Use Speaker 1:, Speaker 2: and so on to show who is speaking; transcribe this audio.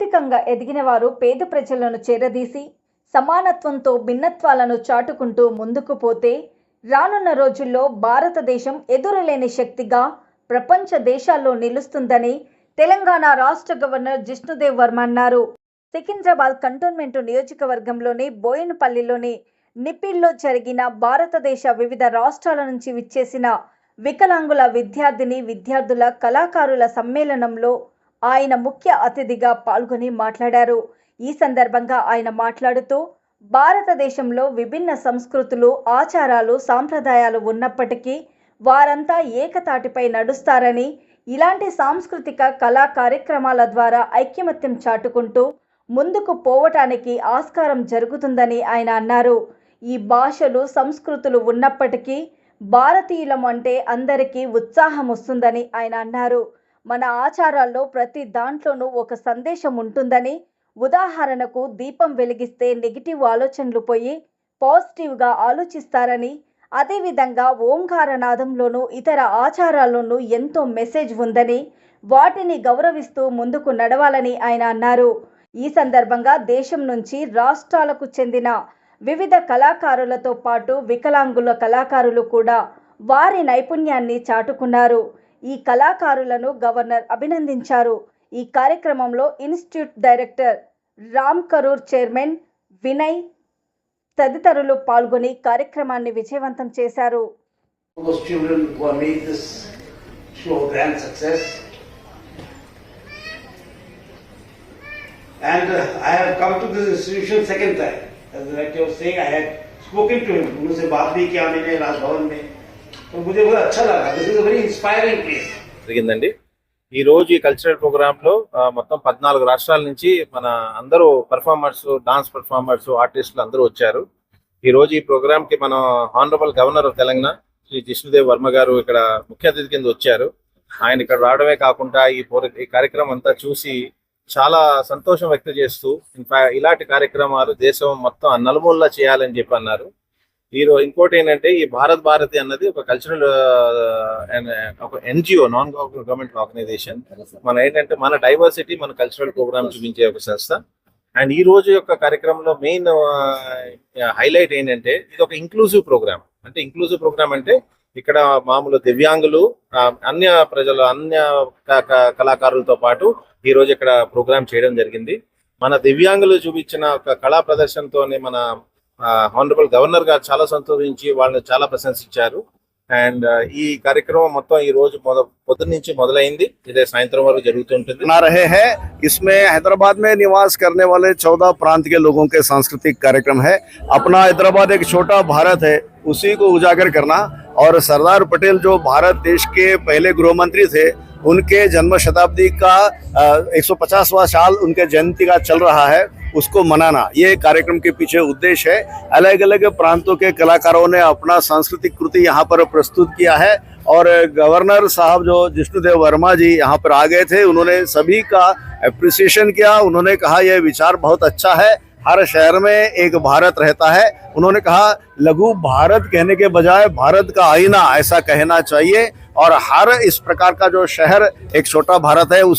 Speaker 1: ఆర్థికంగా ఎదిగిన వారు పేద ప్రజలను చేరదీసి సమానత్వంతో భిన్నత్వాలను చాటుకుంటూ ముందుకు పోతే రానున్న రోజుల్లో భారతదేశం ఎదురులేని శక్తిగా ప్రపంచ దేశాల్లో నిలుస్తుందని తెలంగాణ రాష్ట్ర గవర్నర్ జిష్ణుదేవ్ వర్మ అన్నారు. సికింద్రాబాద్ కంటోన్మెంట్ నియోజకవర్గంలోని బోయినపల్లిలోని నిపిల్లో జరిగిన భారతదేశ వివిధ రాష్ట్రాల నుంచి విచ్చేసిన వికలాంగుల విద్యార్థిని విద్యార్థుల కళాకారుల సమ్మేళనంలో ఆయన ముఖ్య అతిథిగా పాల్గొని మాట్లాడారు. ఈ సందర్భంగా ఆయన మాట్లాడుతూ భారతదేశంలో విభిన్న సంస్కృతులు ఆచారాలు సాంప్రదాయాలు ఉన్నప్పటికీ వారంతా ఏకతాటిపై నడుస్తారని ఇలాంటి సాంస్కృతిక కళా కార్యక్రమాల ద్వారా ఐక్యమత్యం చాటుకుంటూ ముందుకు పోవటానికి ఆస్కారం జరుగుతుందని ఆయన అన్నారు. ఈ భాషలు సంస్కృతులు ఉన్నప్పటికీ భారతీయులం అంటే అందరికీ ఉత్సాహం వస్తుందని ఆయన అన్నారు. మన ఆచారాల్లో ప్రతి దాంట్లోనూ ఒక సందేశం ఉంటుందని ఉదాహరణకు దీపం వెలిగిస్తే నెగిటివ్ ఆలోచనలు పోయి పాజిటివ్గా ఆలోచిస్తారని అదేవిధంగా ఓంకారనాదంలోనూ ఇతర ఆచారాల్లోనూ ఎంతో మెసేజ్ ఉందని వాటిని గౌరవిస్తూ ముందుకు నడవాలని ఆయన అన్నారు. ఈ సందర్భంగా దేశం నుంచి రాష్ట్రాలకు చెందిన వివిధ కళాకారులతో పాటు వికలాంగుల కళాకారులు కూడా వారి నైపుణ్యాన్ని చాటుకున్నారు. ఈ కళాకారులను గవర్నర్ అభినందించారు ఈ కార్యక్రమంలో institute director Ram Karur chairman Vinay తదితరులు పాల్గొని కార్యక్రమాన్ని విజయవంతం చేశారు
Speaker 2: all those children who have made this show a grand success. And uh, I have come to this institution second time. As the director was saying, I had spoken to him. उनसे बात भी किया मैंने राजभवन में तो मुझे बहुत अच्छा लगा this is a very inspiring place
Speaker 3: జరిగిందండి ఈ రోజు ఈ కల్చరల్ ప్రోగ్రామ్ లో ఆ, మొత్తం పద్నాలుగు రాష్ట్రాల నుంచి మన అందరూ పర్ఫార్మర్స్ డాన్స్ పర్ఫార్మర్స్ ఆర్టిస్టులు అందరూ వచ్చారు ఈ రోజు ఈ ప్రోగ్రామ్ కి మన honourable governor of Telangana Shri Jishnudev Varma గారు ఇక్కడ ముఖ్య అతిథి కింద వచ్చారు ఆయన ఇక్కడ రావడమే కాకుండా ఈ పోర- ఈ కార్యక్రమం అంతా చూసి చాలా సంతోషం వ్యక్తం చేస్తూ ఇన్ఫా ఇలాంటి కార్యక్రమాలు దేశం మొత్తం నలుమూలలా చేయాలని చెప్పి అన్నారు ఈ ఇంకోటి ఏంటంటే ఈ భారత్ భారతి అన్నది ఒక కల్చరల్ ఒక ఎన్జిఓ నాన్ గవర్నమెంట్ ఆర్గనైజేషన్ మన ఏంటంటే మన డైవర్సిటీ మన కల్చరల్ ప్రోగ్రామ్ చూపించే ఒక సంస్థ. అండ్ ఈ రోజు యొక్క కార్యక్రమంలో మెయిన్ హైలైట్ ఏంటంటే ఇది ఒక ఇంక్లూజివ్ ప్రోగ్రామ్ అంటే ఇంక్లూజివ్ ప్రోగ్రామ్ అంటే ఇక్కడ మామూలు దివ్యాంగులు అన్య ప్రజలు అన్య కళాకారులతో పాటు ఈ రోజు ఇక్కడ ప్రోగ్రామ్ చేయడం జరిగింది. మన దివ్యాంగులు చూపించిన ఒక కళా ప్రదర్శనతోనే మన హానరబుల్ గవర్నర్ గారు చాలా సంతోషించి వాళ్ళని చాలా ప్రశంసించారు అండ్ ఈ కార్యక్రమం మొత్తం ఈ రోజు మొద పొద్దున్న నుంచి మొదలైంది ఇదే సాయంత్రం వరకు జరుగుతుంటుంది
Speaker 4: मना रहे हैं इसमें हैदराबाद में निवास करने वाले चौदह प्रांत के लोगों के सांस्कृतिक कार्यक्रम है अपना हैदराबाद एक छोटा भारत है उसी को उजागर करना और सरदार पटेल जो भारत देश के पहले गृह मंत्री थे उनके जन्म शताब्दी का एक सौ पचासवा साल उनके जयंती का चल रहा है उसको मनाना। ये कार्यक्रम के पीछे उद्देश्य है। अलग अलग प्रांतों के कलाकारों ने अपना सांस्कृतिक कृति यहाँ पर प्रस्तुत किया है और गवर्नर साहब जो जिष्णुदेव वर्मा जी यहाँ पर आ गए थे, उन्होंने सभी का अप्रिसिएशन किया। उन्होंने कहा, यह विचार बहुत अच्छा है। हर शहर में एक भारत रहता है। उन्होंने कहा, लघु भारत कहने के बजाय भारत का आईना ऐसा कहना चाहिए और हर इस प्रकार का जो शहर, एक छोटा भारत है, उस